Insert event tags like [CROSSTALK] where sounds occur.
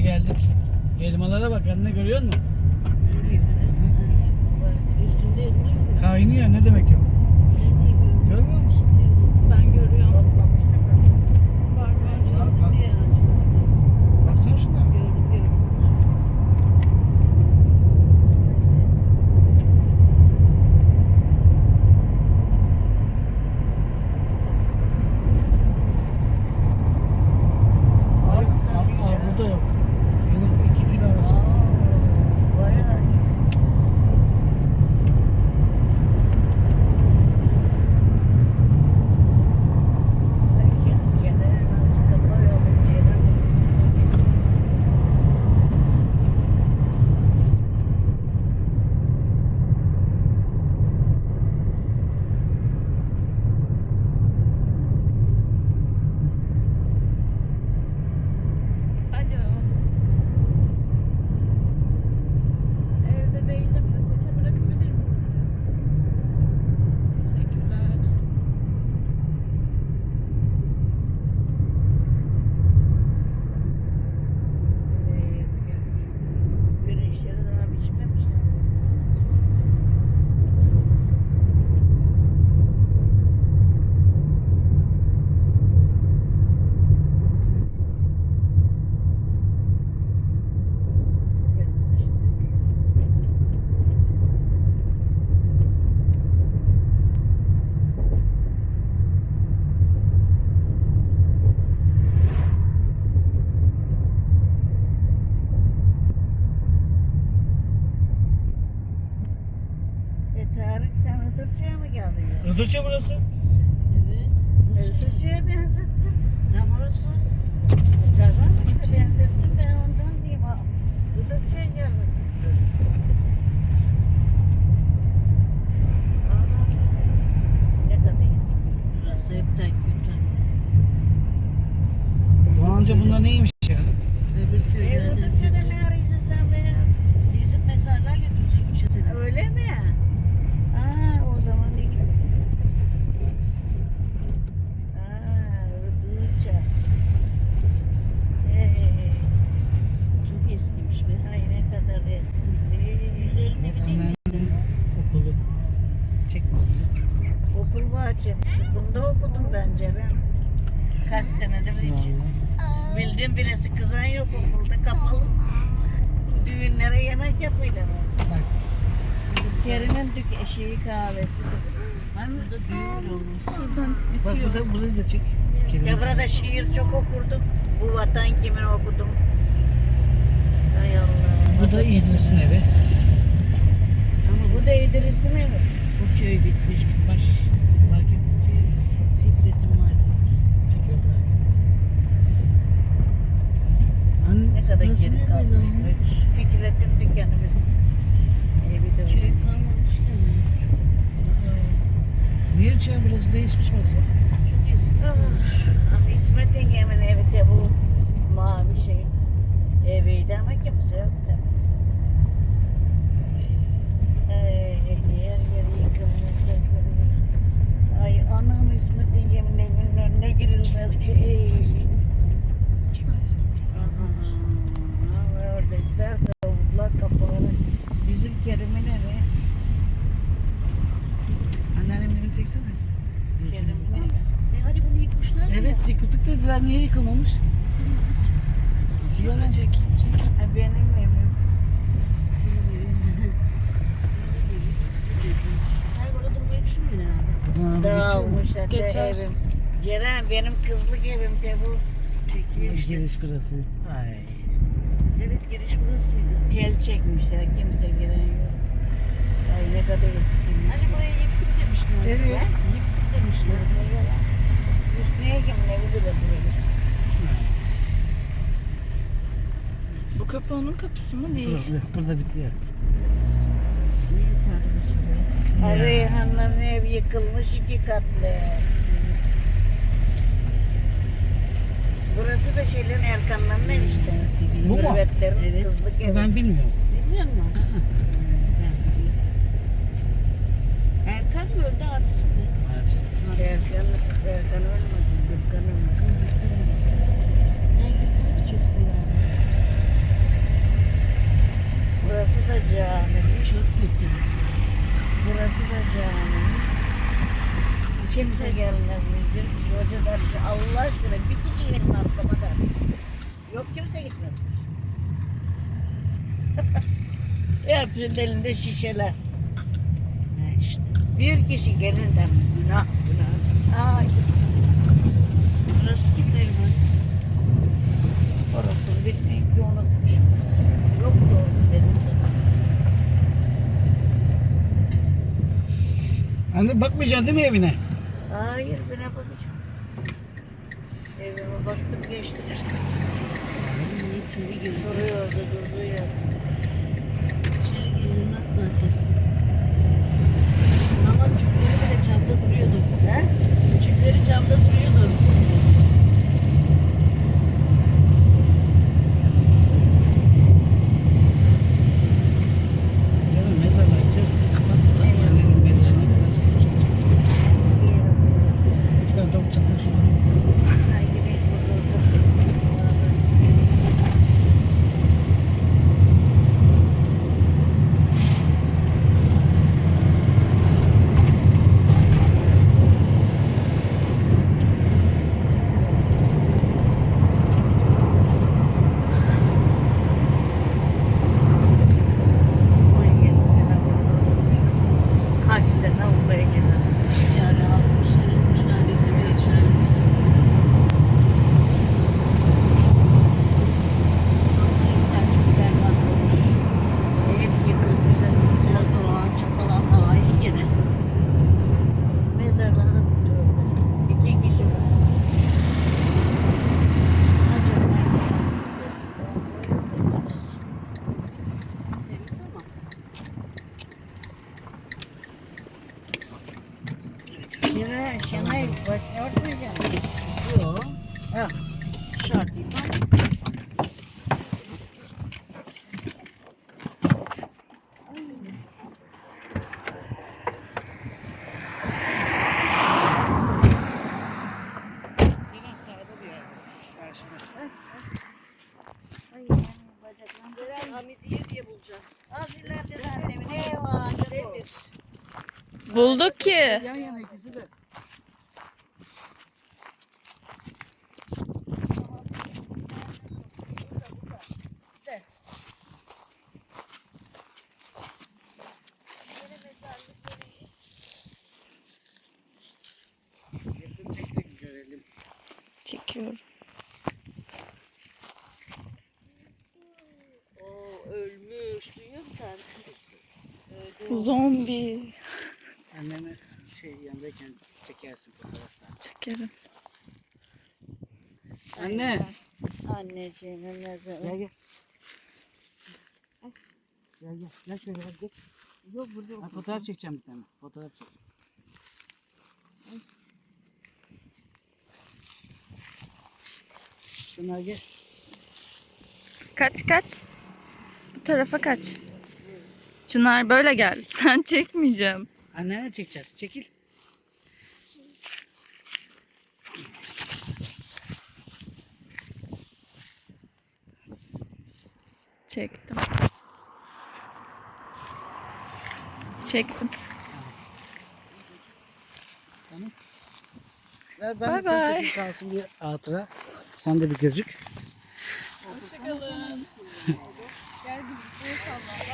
geldik. Elmalara bak anne görüyor musun? Kaynıyor ne demek yok? Iğdırça burası. Evet. Iğdırcı'ya benzettin. Ne burası? Kazan mı benzettin ben ondan diyeyim. ha. Iğdırcı'ya geldim. Burası hepten kötü. Doğan amca bunlar neymiş ya? Öbür köylerden. E, Iğdırcı'da ne arıyorsun sen be ya? Bizim mezarlar götürecekmiş seni. Öyle mi? Aa o zaman iyi. Aa Iğdırca. Ee, çok eskiymiş be. Ay ne kadar eski. Üzerinde bir Anneannemin değil. okulu. Çekme. Bahçemiz. Bunda okudum ben Ceren. Kaç senedir hiç. Bildiğim bilesi kızan yok okulda kapalı. Düğünlere yemek yapıyorlar. Bak. Kerim'in dük eşeği kahvesi. Hani burada düğün olmuş. Buradan Bak bitiyor. burada burayı da çek. Ya burada şiir çok okurdum. Bu vatan kimin okudum. Hay Allah. Bu da İdris'in evi. Ama bu da İdris'in evi. Bu köy bitmiş. Baş. Market. Şey, Fikret'in var. Fikret Market. Anne, Kalmış. böyle? Fikret'in dükkanı bir. Evi de kalmamış Niye şey burası değişmiş baksana. Eski. Ah, ah, İsmet yengemin evi de bu mavi şey. Eviydi ama kimse yok da. Ay, yer yer yıkılmış. yıkılmış. Ay anam İsmet yengemin evinin önüne girilmez ki. Ey. Aha, oradakiler kavuklar kapıları. Bizim Kerim'in evi. Anneannemin evini çeksene. Kerim'in evi. E hadi bunu yıkmışlar Evet yıkıldık dediler. Niye yıkılmamış? Yalan. Çekeyim çekeyim. Ha, benim evim. Hayır orada durmayı herhalde. Dağılmış hatta Geçer. evim. Ceren benim kızlık evim de bu. Çekiyor işte. Giriş burası. Ay. Evet giriş burasıydı. Tel çekmişler kimse giren yok. Ay ne kadar eski. Hani burayı yıktık demişler. Evet. Yıktık demişler. Hüsniye kimin evi bile buraya. Bu kapı onun kapısı mı değil? Burada, burada bitiyor. Niye tartışılıyor? Ay Reyhanların ev yıkılmış iki katlı. Hepsi de şeylerin erkanlarından işte. Bu mu? Evet. kızlık evet. Ben bilmiyorum. Bilmiyor musun? Erkan mı öldü abisi mi? Abisi. Erkan, Erkan ölmedi, Gürkan ölmedi. Burası da cami. Çok kötü. Burası da cami. Kimse gelmez müdür. Hocalar Allah aşkına bir kişi gelin atlamadan. Yok kimse gitmez. [LAUGHS] Hepsinin elinde şişeler. Ha işte. Bir kişi gelir de günah günah. Ay Burası kimlerin var? orasını bilmeyin ki unutmuşum. Yok doğru dedim. Anne bakmayacaksın değil mi evine? Hayır ben ne bakacağım. Evime baktım geçtim işte. Niye içeri gir? Duruyordu durduğu yerde. İçeri girilmez zaten. Ama tülleri bile camda duruyordu. He? Tülleri camda duruyordu. Bulacağım. Az ileride annemin ev ağacı Demir. Bulduk ki. Yan ikisi de. Yakın çek de görelim. Çekiyorum. Oo ölmüş. Duyuyor musun sen? Öldü. Zombi. Anneme şey yanındayken çekersin fotoğraftan. Çekerim. Anne. Anneciğimin mezarı. Gel gel. Gel gel. Gel şöyle gel. Yok burada yok. Ha, fotoğraf çekeceğim bir tane. Fotoğraf çek. Şunlar gel. Kaç kaç. Bu tarafa kaç. Çınar böyle gel. [LAUGHS] Sen çekmeyeceğim. Annene çekeceğiz. Çekil. Çektim. Çektim. Tamam. Ver ben Bye de seni bye. çekeyim kalsın bir hatıra. Sen de bir gözük. Hoşçakalın. Gel bir salla.